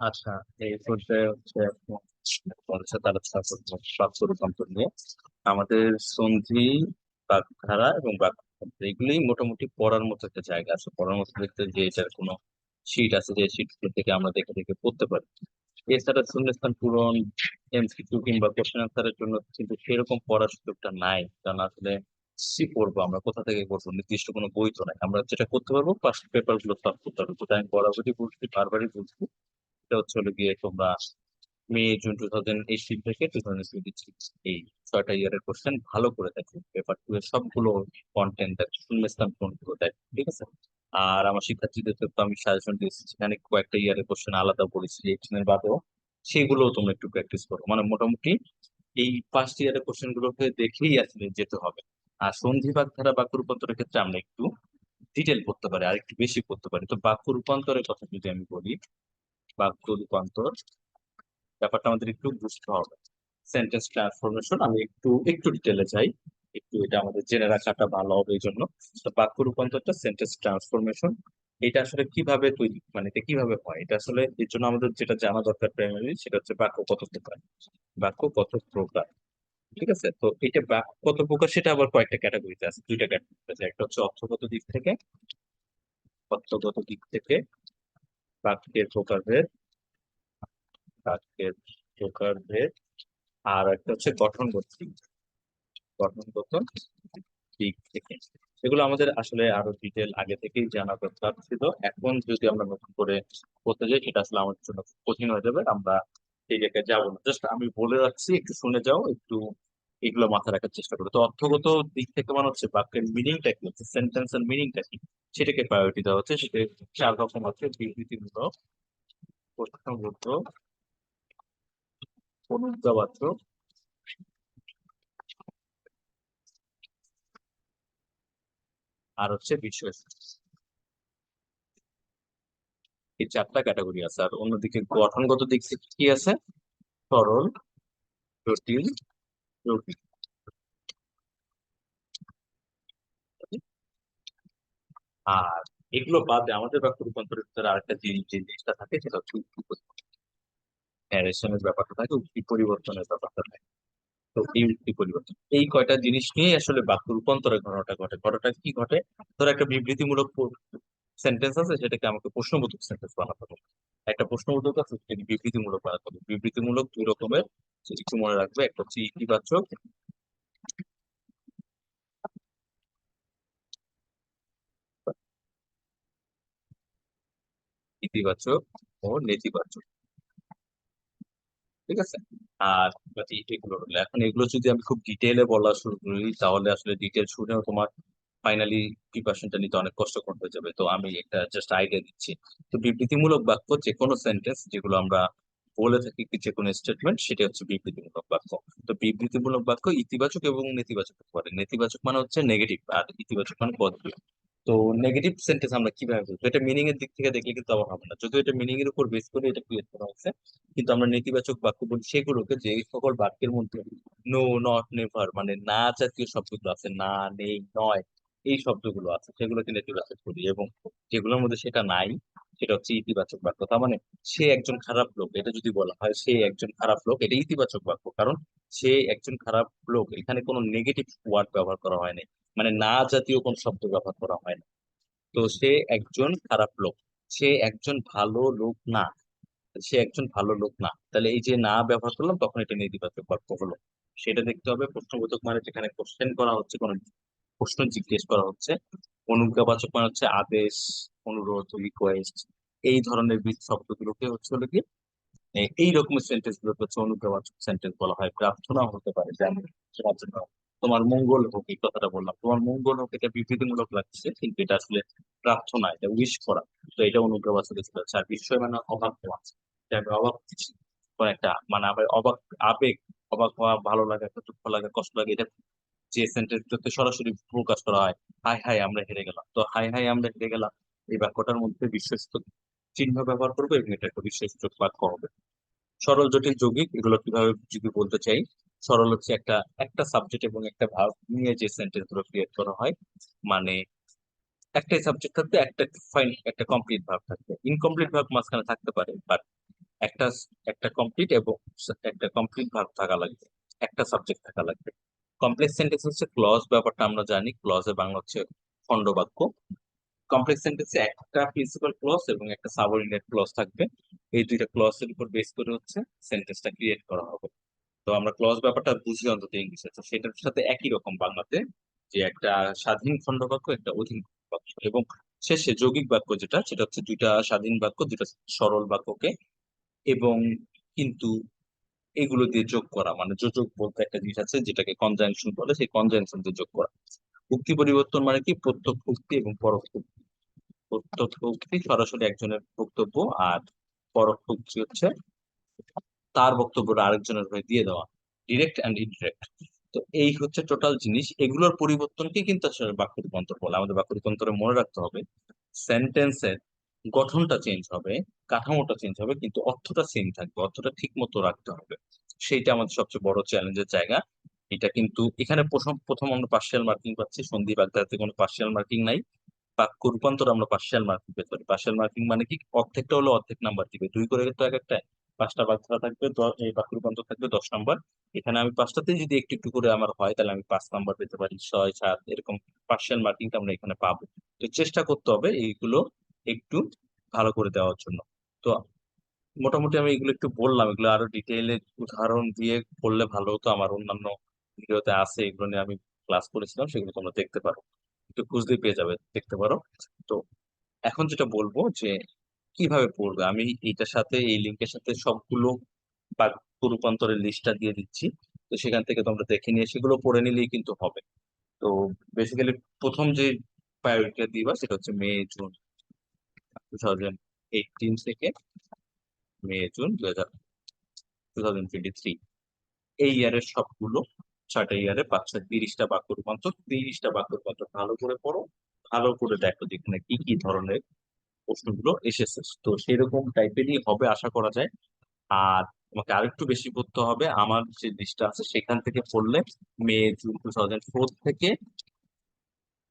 আচ্ছা এই পর্যায়ে হচ্ছে রূপান্তর নিয়ে। আমাদের সন্ধি, বাগধারা এবং বাক্য এগুলি মোটামুটি পড়ার মতো একটা জায়গা আছে। পড়ার মতো দেখতে যে এটার কোনো শীট আছে, যে শীট থেকে আমরা দেখে দেখে পড়তে পারি। এছাড়া শূন্যস্থান পূরণ, এমসিকিউ কিংবা কোশ্চেন আনসারের জন্য কিন্তু সেরকম পড়ার সুযোগটা নাই। কারণ আসলে সি পড়ব আমরা? কোথা থেকে পড়ব নির্দিষ্ট কোনো বই তো নাই। আমরা যেটা করতে পারব পাস্ট পেপারগুলো সলভ করতে পারব। যেটা আমি বরাবরই বলছি, বারবারই বলছি। এটা হচ্ছে হলো গিয়ে তোমরা May, June two thousand eighteen থেকে টু থাউজেন্ড এই ছয়টা ইয়ারের কোশ্চেন ভালো করে দেখো। পেপার টু এর সবগুলো কন্টেন্ট দেখো শূন্যস্থান করে দেখো, ঠিক আছে? আর আমার শিক্ষার্থীদের তো আমি সাজেশন দিয়েছি, সেখানে কয়েকটা ইয়ারের কোশ্চেন আলাদা বলেছি এইটিন এর বাদেও। সেগুলোও তোমরা একটু প্র্যাকটিস করো। মানে মোটামুটি এই ফার্স্ট ইয়ারের কোশ্চেন গুলোকে দেখেই আসলে যেতে হবে। আর সন্ধি বাগ ধারা বাক্য রূপান্তরের ক্ষেত্রে আমরা একটু ডিটেল করতে পারি আর একটু বেশি করতে পারি। তো বাক্য রূপান্তরের কথা যদি আমি বলি বাক্য রূপান্তর ব্যাপারটা আমাদের একটু বুঝতে হবে। সেন্টেন্স ট্রান্সফরমেশন আমি একটু একটু ডিটেলে যাই। একটু এটা আমাদের জেনে রাখাটা ভালো হবে এই জন্য। তো বাক্য রূপান্তরটা সেন্টেন্স ট্রান্সফরমেশন এটা আসলে কীভাবে তৈরি মানে এটা কীভাবে হয়? এটা আসলে এর জন্য আমাদের যেটা জানা দরকার প্রাইমারি সেটা হচ্ছে বাক্য কত প্রকার বাক্য কত প্রকার ঠিক আছে? তো এটা বাক্য কত প্রকার সেটা আবার কয়েকটা ক্যাটাগরিতে আছে। দুইটা ক্যাটাগরিতে আছে। একটা হচ্ছে অর্থগত দিক থেকে, অর্থগত দিক থেকে বাক্যের প্রকারভেদ বাক্যের প্রকারভেদ, আর একটা হচ্ছে গঠনগত গঠনগত দিক থেকে। এগুলো আমাদের আসলে আরও ডিটেল আগে থেকেই জানা দরকার ছিল। এখন যদি আমরা নতুন করে করতে যাই, সেটা আসলে আমাদের জন্য কঠিন হয়ে যাবে। আমরা সেই জায়গায় যাব না। জাস্ট আমি বলে রাখছি, একটু শুনে যাও, একটু এগুলো মাথায় রাখার চেষ্টা করো। তো অর্থগত দিক থেকে মানে হচ্ছে বাক্যের মিনিংটা কি? হচ্ছে সেন্টেন্স এর মিনিংটা কি? সেটাকে প্রায়োরিটি দেওয়া হচ্ছে। সেটা চার রকম আছে বিবৃতিমূলক প্রশ্নবোধক অনুজ্ঞাবাচক আর হচ্ছে বিষয়। এই চারটা ক্যাটাগরি আছে। আর অন্যদিকে গঠনগত দিক থেকে কি আছে? সরল, জটিল জটিল আর এগুলো বাদে আমাদের বাক্য রূপান্তরের ভিতরে আরেকটা জিনিস যে জিনিসটা থাকে সেটা হচ্ছে উক্তি ন্যারেশনের ব্যাপারটা থাকে উক্তি পরিবর্তনের ব্যাপারটা থাকে। তো এই উক্তি পরিবর্তন, এই কয়টা জিনিস নিয়ে আসলে বাক্য রূপান্তরের ঘটনাটা ঘটে। ঘটনাটা কি ঘটে? ধরো একটা বিবৃতিমূলক সেন্টেন্স আছে, সেটাকে আমাকে প্রশ্নবোধক সেন্টেন্স বানাতে হবে। একটা প্রশ্নবোধক আছে সেটাকে বিবৃতিমূলক বানাতে হবে বিবৃতিমূলক দুই রকমের একটু মনে রাখবে। একটা হচ্ছে ইতিবাচক। ইতিবাচক ও নেতিবাচক। ঠিক আছে? আর বাকি এগুলো এখন এগুলো যদি আমি খুব ডিটেলে বলা শুরু করি, তাহলে আসলে ডিটেল শুনেও তোমার ফাইনালি প্রিপারেশনটা নিতে অনেক কষ্টকর হয়ে যাবে। তো আমি একটা জাস্ট আইডিয়া দিচ্ছি। তো বিবৃতিমূলক বাক্য যে কোনো সেন্টেন্স যেগুলো আমরা বলে থাকি যে কোনো স্টেটমেন্ট সেটা হচ্ছে বিবৃতিমূলক বাক্য। তো বিবৃতিমূলক বাক্য ইতিবাচক এবং নেতিবাচক হতে পারে। নেতিবাচক মানে হচ্ছে নেগেটিভ আর ইতিবাচক মানে পজিটিভ তো নেগেটিভ সেন্টেন্স আমরা কীভাবে বলব এটা মিনিং এর দিক থেকে দেখলে কিন্তু আবার হবে না। যদিও এটা মিনিং এর উপর বেস করে এটা ক্রিয়েট করা হয়েছে, কিন্তু আমরা নেতিবাচক বাক্য বলি সেগুলোকে যে সকল বাক্যের মধ্যে নো নট নেভার মানে না জাতীয় শব্দগুলো আছে, না, নেই, নয় এই শব্দগুলো আছে সেগুলোকে নেতিবাচক বলি এবং যেগুলোর মধ্যে সেটা নাই, সেটা হচ্ছে ইতিবাচক বাক্য। তার মানে সে একজন খারাপ লোক, এটা যদি বলা হয়, সে একজন খারাপ লোক, এটা ইতিবাচক বাক্য। কারণ সে একজন খারাপ লোক, এখানে কোনো নেগেটিভ ওয়ার্ড ব্যবহার করা হয়নি মানে না জাতীয় কোন শব্দ ব্যবহার করা হয় না। তো সে একজন খারাপ লোক, সে একজন ভালো লোক না, সে একজন ভালো লোক না। তাহলে এই যে না ব্যবহার করলাম, তখন এটা নেতিবাচক বাক্য হলো। সেটা দেখতে হবে প্রশ্নবোধক মানে যেখানে কোশ্চেন করা হচ্ছে কোনো প্রশ্ন জিজ্ঞেস করা হচ্ছে, অনুজ্ঞাবাচক মানে হচ্ছে আদেশ, অনুরোধ রিকোয়েস্ট এই ধরনের শব্দগুলোকে হচ্ছে হলো কি এই রকমের সেন্টেন্স গুলোকে হচ্ছে অনুজ্ঞাবাচক সেন্টেন্স বলা হয়। প্রার্থনা হতে পারে তোমার মঙ্গল হোক, এই কথাটা বললাম। তোমার মঙ্গল হোক, এটা বিবৃতিমূলক লাগছে, কিন্তু এটা আসলে প্রার্থনা, এটা উইশ করা। তো এটা অনুজ্ঞাবাচক চলে আর বিস্ময় মানে হওয়া। যে আমি কোন একটা মানে আমার অবাক, আবেগ, অবাক হওয়া, ভালো লাগা একটা দুঃখ লাগা, কষ্ট লাগে, এটা যে সেন্টেন্সটাতে সরাসরি প্রকাশ করা হয়, হাই হাই, আমরা হেরে গেলাম। তো, হাই হাই, আমরা হেরে গেলাম। এই বাক্যটার মধ্যে বিশ্বস্ত চিহ্ন ব্যবহার করব এবং এটা একটা বিশ্বস্ত বাক্য হবে। সরল, জটিল, যৌগিক, এগুলো কীভাবে যদি বলতে চাই, সরল হচ্ছে একটা একটা সাবজেক্ট এবং একটা ভার্ব নিয়ে যে সেন্টেন্সগুলো ক্রিয়েট করা হয় মানে একটাই সাবজেক্ট থাকবে, একটা ফাইন একটা কমপ্লিট ভাব থাকবে। ইনকমপ্লিট ভার্ব মাঝখানে থাকতে পারে বাট একটা একটা কমপ্লিট এবং একটা কমপ্লিট ভার্ব থাকা লাগবে, একটা সাবজেক্ট থাকা লাগবে। কমপ্লেক্স সেন্টেন্স হচ্ছে ক্লজ ব্যাপারটা আমরা জানি। ক্লজে বাংলা হচ্ছে খণ্ডবাক্য কমপ্লেক্স সেন্টেন্সে একটা প্রিন্সিপাল ক্লজ এবং একটা সাবঅর্ডিনেট ক্লজ থাকবে। এই দুইটা ক্লজের উপর বেস করে হচ্ছে সেন্টেন্সটা ক্রিয়েট করা হবে। তো আমরা ক্লজ ব্যাপারটা বুঝি অন্তত ইংলিশে তো সেটার সাথে একই রকম বাংলাতে যে একটা স্বাধীন খণ্ডবাক্য একটা অধীন বাক্য এবং শেষে যৌগিক বাক্য যেটা, সেটা হচ্ছে দুইটা স্বাধীন বাক্য, দুইটা সরল বাক্যকে এবং কিন্তু এগুলো দিয়ে যোগ করা। মানে যোজক বলতে একটা জিনিস আছে যেটাকে কনজাংশন বলে, সেই কনজাংশন দিয়ে যোগ করা। উক্তি পরিবর্তন মানে কি? প্রত্যক্ষ উক্তি এবং পরোক্ষ উক্তি। প্রত্যক্ষ উক্তি সরাসরি একজনের বক্তব্য আর পরোক্ষ উক্তি হচ্ছে তার বক্তব্যটা আরেকজনের হয়ে দিয়ে দেওয়া ডিরেক্ট অ্যান্ড ইনডিরেক্ট তো এই হচ্ছে টোটাল জিনিস। এগুলোর পরিবর্তনকে কিন্তু আসলে বাক্য রূপান্তর বলে। আমাদের বাক্য রূপান্তরে মনে রাখতে হবে। সেন্টেন্সের গঠনটা চেঞ্জ হবে, কাঠামোটা চেঞ্জ হবে, কিন্তু অর্থটা সেম থাকবে, অর্থটা ঠিক মতো রাখতে হবে। সেইটা আমাদের সবচেয়ে বড় চ্যালেঞ্জের জায়গা। এটা কিন্তু এখানে প্রথম প্রথম আমরা পার্শিয়াল মার্কিং পাচ্ছি। সন্ধি বাগদাতে কোনো পার্শিয়াল মার্কিং নাই। বাক্য রূপান্তর আমরা পার্শিয়াল মার্কিং পেতে পারি। পার্শিয়াল মার্কিং মানে কি? অর্ধেকটা হলো অর্ধেক নাম্বার দিবে। দুই করে তো এক একটা। পাঁচটা বাগ ধরা থাকবে এই বাক্য রূপান্তর থাকবে দশ নাম্বার এখানে আমি পাঁচটাতেই যদি একটু একটু করে আমার হয়, তাহলে আমি পাঁচ নাম্বার পেতে পারি। ছয়, সাত, এরকম পার্শিয়াল মার্কিংটা আমরা এখানে পাবো। তো চেষ্টা করতে হবে এইগুলো একটু ভালো করে দেওয়ার জন্য। তো মোটামুটি আমি এগুলো একটু বললাম, এগুলো আরও ডিটেইলে উদাহরণ দিয়ে বললে ভালো হতো। আমার অন্যান্য ভিডিওতে আছে, এগুলো নিয়ে আমি ক্লাস করেছিলাম, সেগুলো তোমরা দেখতে পারো। একটু খুঁজলে পেয়ে যাবে, দেখতে পারো। তো এখন যেটা বলব যে, কীভাবে পড়বে? আমি এইটার সাথে, এই লিঙ্কের সাথে সবগুলো বাক্য রূপান্তরের লিস্টটা দিয়ে দিচ্ছি। তো সেখান থেকে তোমরা দেখে নিয়ে সেগুলো পড়ে নিলেই কিন্তু হবে। তো বেসিক্যালি প্রথম যে প্রায়োরিটিটা দিবা, সেটা হচ্ছে May, June. Two thousand eighteen থেকে মে, জুন দু হাজার টু থাউজেন্ড টোয়েন্টি থ্রি এই ইয়ারের সবগুলো ছয়টা ইয়ারে পাঁচটা তিরিশটা বাক্য রূপান্তর, তিরিশটা বাক্য রূপান্তর ভালো করে পড়ো, ভালো করে দেখো যেখানে কি কি ধরনের প্রশ্নগুলো এসেছে। তো সেরকম টাইপেরই হবে আশা করা যায়। আর তোমাকে আরেকটু বেশি পড়তে হবে, আমার যে লিস্টটা আছে সেখান থেকে পড়লে May, June two thousand four থেকে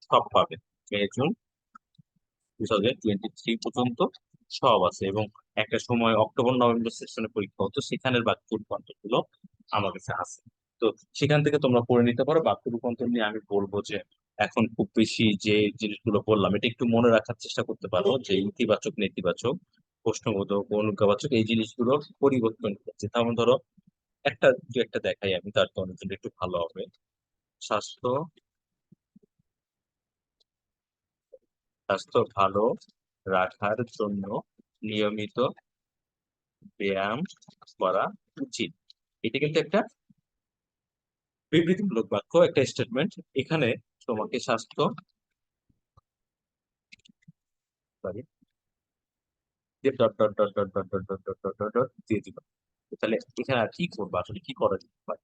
সব পাবে। মে, জুন টোয়েন্টি থ্রি পর্যন্ত সব আছে এবং একটা সময় অক্টোবর, নভেম্বর সেশনে পরীক্ষা হতো, সেখানের বাক্য রূপান্তরগুলো আমার কাছে আছে। তো সেখান থেকে তোমরা পড়ে নিতে পারো বাক্য রূপান্তর নিয়ে আমি বলব যে এখন খুব বেশি যে জিনিসগুলো বললাম, এটা একটু মনে রাখার চেষ্টা করতে পারো যে ইতিবাচক, নেতিবাচক, প্রশ্নবোধক, অনুজ্ঞাবাচক এই জিনিসগুলোর পরিবর্তন হচ্ছে তেমন ধরো একটা, দু একটা দেখাই আমি, তার জন্য একটু ভালো হবে। স্বাস্থ্য স্বাস্থ্য ভালো রাখার জন্য নিয়মিত ব্যায়াম করা উচিত। এটা কিন্তু একটা বিবৃতিমূলক বাক্য, একটা স্টেটমেন্ট এখানে তোমাকে স্বাস্থ্য sorry dot dot dot dot dot dot dot dot dot দিয়ে তাহলে এখানে আর কি কি করা যেতে পারে?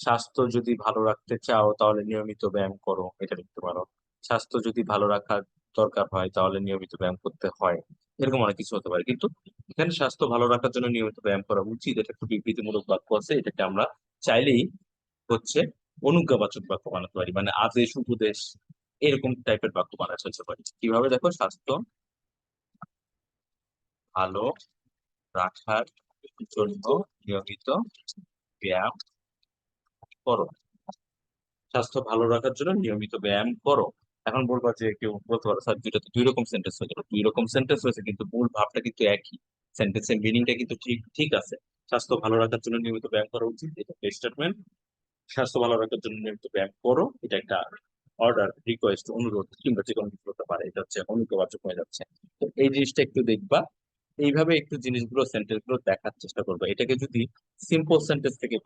স্বাস্থ্য যদি ভালো রাখতে চাও, তাহলে নিয়মিত ব্যায়াম করো, এটা লিখতে পারো। স্বাস্থ্য যদি ভালো রাখার দরকার হয়, তাহলে নিয়মিত ব্যায়াম করতে হয়। এরকম অনেক কিছু হতে পারে। কিন্তু এখানে স্বাস্থ্য ভালো রাখার জন্য নিয়মিত ব্যায়াম করা উচিত। এটা একটু বিবৃতিমূলক বাক্য আছে। এটাকে আমরা চাইলেই হচ্ছে অনুজ্ঞাবাচক বাক্য বানাতে পারি। মানে আদেশ উপদেশ এরকম টাইপের বাক্য বানাতে ফেলতে পারি। কীভাবে? দেখো, স্বাস্থ্য ভালো রাখার জন্য নিয়মিত ব্যায়াম করো। স্বাস্থ্য ভালো রাখার জন্য নিয়মিত ব্যায়াম করো। এখন বলবা যে কেউ বলতে পারো, স্যার দুইটা তো দুই রকম সেন্টেন্স হয়ে গেল। দুই রকম সেন্টেন্স হয়েছে, কিন্তু মূল ভাবটা কিন্তু একই। সেন্টেন্সের মিনিংটা কিন্তু ঠিক ঠিক আছে। স্বাস্থ্য ভালো রাখার জন্য নিয়মিত ব্যায়াম করা উচিত, এটা স্টেটমেন্ট স্বাস্থ্য ভালো রাখার জন্য নিয়মিত ব্যায়াম করো, এটা একটা অর্ডার রিকোয়েস্ট অনুরোধ, কিংবা যে কোনো কিছু হতে পারে, এটা হচ্ছে অনুজ্ঞাবাচক হয়ে যাচ্ছে। তো এই জিনিসটা একটু দেখবা, এইভাবে একটু জিনিসগুলো সেন্টেন্সগুলো দেখার চেষ্টা করবে। এটাকে যদি সিম্পল সেন্টেন্স থেকে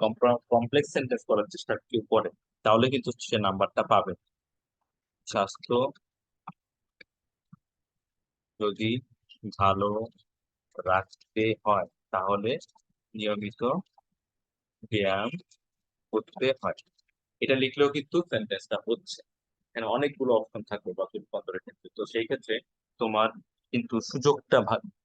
কমপ্লেক্স সেন্টেন্স করার চেষ্টা কেউ করে, তাহলে কিন্তু সে নাম্বারটা পাবে। স্বাস্থ্য যদি ভালো রাখতে হয়, তাহলে নিয়মিত ব্যায়াম করতে হয়। এটা লিখলেও কিন্তু সেন্টেন্সটা হচ্ছে। এখানে অনেকগুলো অপশন থাকবে বাক্য রূপান্তরের ক্ষেত্রে। তো সেই ক্ষেত্রে তোমার কিন্তু সুযোগটা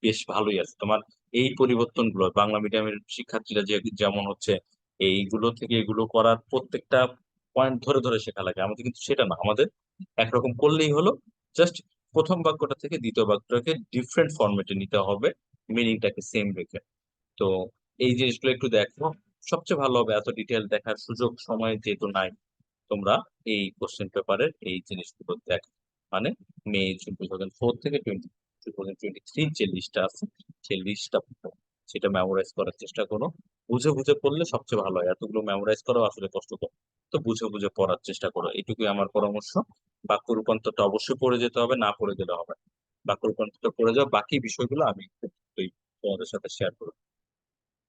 বেশ ভালোই আছে। তোমার এই পরিবর্তনগুলো, বাংলা মিডিয়ামের শিক্ষার্থীরা যে, যেমন হচ্ছে, এইগুলো থেকে এগুলো করার প্রত্যেকটা পয়েন্ট ধরে ধরে শেখা লাগে। আমাদের কিন্তু সেটা না। আমাদের একরকম করলেই হলো। জাস্ট প্রথম বাক্যটা থেকে দ্বিতীয় বাক্যটাকে ডিফারেন্ট ফরম্যাটে নিতে হবে। মিনিংটাকে সেম রেখে। তো এই জিনিসগুলো একটু দেখো। সবচেয়ে ভালো হবে এত ডিটেল দেখার সুযোগ, সময় যেহেতু নাই, তোমরা এই কোশ্চেন পেপারের এই জিনিসগুলো দেখো। মানে May June two thousand four থেকে twenty two thousand twenty three যে লিস্টটা আছে, সেই লিস্টটা সেটা মেমোরাইজ করার চেষ্টা করো। বুঝে বুঝে পড়লে সবচেয়ে ভালো হয়। এতগুলো মেমোরাইজ করা আসলে কষ্টকর। তো বুঝে বুঝে পড়ার চেষ্টা করো। এটুকুই আমার পরামর্শ। বাক্য রূপান্তরটা অবশ্যই পড়ে যেতে হবে, না পড়ে গেলে হবে। বাক্য রূপান্তরটা পড়ে যাও। বাকি বিষয়গুলো আমি তোমাদের সাথে শেয়ার করব।